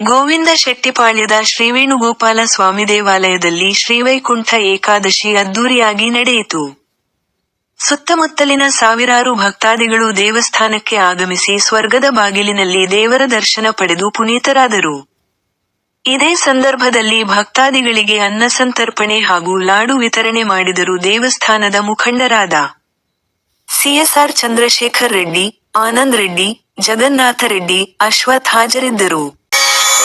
ಗೋವಿಂದ ಶೆಟ್ಟಿಪಾಳ್ಯದ ಶ್ರೀವೇಣುಗೋಪಾಲ ಸ್ವಾಮಿ ದೇವಾಲಯದಲ್ಲಿ ಶ್ರೀವೈಕುಂಠ ಏಕಾದಶಿ ಅದ್ದೂರಿಯಾಗಿ ನಡೆಯಿತು. ಸುತ್ತಮುತ್ತಲಿನ ಸಾವಿರಾರು ಭಕ್ತಾದಿಗಳು ದೇವಸ್ಥಾನಕ್ಕೆ ಆಗಮಿಸಿ ಸ್ವರ್ಗದ ಬಾಗಿಲಿನಲ್ಲಿ ದೇವರ ದರ್ಶನ ಪಡೆದು ಪುನೀತರಾದರು. ಇದೇ ಸಂದರ್ಭದಲ್ಲಿ ಭಕ್ತಾದಿಗಳಿಗೆ ಅನ್ನಸಂತರ್ಪಣೆ ಹಾಗೂ ಲಾಡು ವಿತರಣೆ ಮಾಡಿದರು ದೇವಸ್ಥಾನದ ಮುಖಂಡರಾದ ಸಿಎಸ್ಆರ್ ಚಂದ್ರಶೇಖರ್ ರೆಡ್ಡಿ, ಆನಂದ್ ರೆಡ್ಡಿ, ಜಗನ್ನಾಥ ರೆಡ್ಡಿ, ಅಶ್ವಥ್ ಹಾಜರಿದ್ದರು.